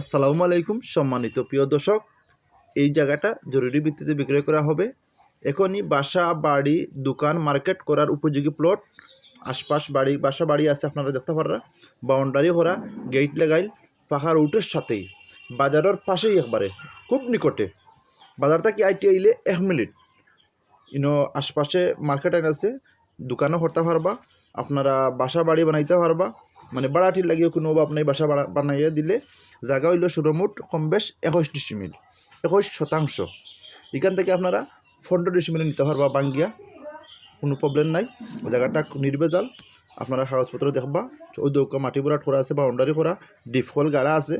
আসসালামু আলাইকুম, সম্মানিত প্রিয় দর্শক। এই জায়গাটা জরুরি ভিত্তিতে বিক্রয় করা হবে। এখনই বাসা, বাড়ি, দোকান, মার্কেট করার উপযোগী প্লট, আশপাশ বাড়ি, বাসা বাড়ি আছে আপনারা দেখতে পারা বাউন্ডারি করা গেট লাগাইল পাহাড় রুটের সাথেই। বাজারের পাশেই একবারে, খুব নিকটে। বাজার থেকে আইটি আইলে এক মিনিট। ইনো আশপাশে মার্কেট আছে, দোকানও করতে পারবা, আপনারা বাসা বাড়ি বানাইতে পারবা। মানে বাড়াটির লাগিয়ে কোনো অভাব নাই, বাসা বাড়া বানাইয়া দিলে জায়গা হইল সুরমুট কম বেশ একুশ ডিসিমিল। একুশ শতাংশ। এখান থেকে আপনারা পনেরো ডিসিমিল নিতে পারবা, বাঙ্গিয়া। কোনো প্রবলেম নাই। জায়গাটা নির্বেজাল আপনারা কাগজপত্র দেখবা। ওই দৌকা মাটি ভরাট করা আছে, বাউন্ডারি করা ডিফকল গাড়া আছে।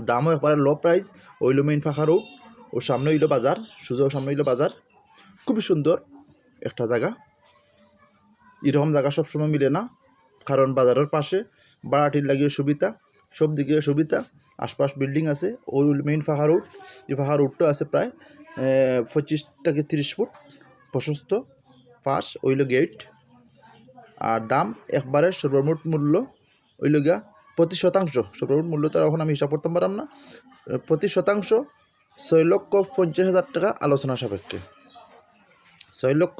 দামও একবারে লো প্রাইস ওইলো মেইন ফাঁকা রোড ও সামনে হইল বাজার। সুযোগ সামনে হইল বাজার। খুবই সুন্দর একটা জায়গা। এরকম জায়গা সবসময় মিলে না। কারণ বাজারের পাশে বাড়াটির লাগিয়ে সুবিধা, সব দিকে সুবিধা। আশপাশ বিল্ডিং আছে, ওই মেইন ফাঁকা রোড এই ফাঁকা রোডটা আছে প্রায় পঁচিশ থেকে তিরিশ ফুট। প্রশস্ত, পাশ ওইল গেট আর দাম একবারে সর্বমোট মূল্য ওইল গিয়া প্রতি শতাংশ। সর্বমোট মূল্য তো এখন আমি হিসাব করতে পারলাম না। প্রতি শতাংশ, ছয় লক্ষ পঞ্চাশ হাজার টাকা আলোচনা সাপেক্ষে। ছয় লক্ষ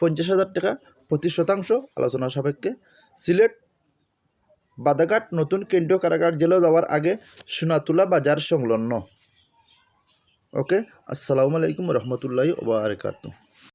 পঞ্চাশ হাজার টাকা প্রতি শতাংশ আলোচনা সাপেক্ষে। সিলেট, বাদাঘাট নতুন কেন্দ্রীয় কারাগার জেলে যাওয়ার আগে সোনাতুলা বাজার সংলগ্ন। ওকে, আসসালামু আলাইকুম রহমতুল্লাহ ওবরাকাতু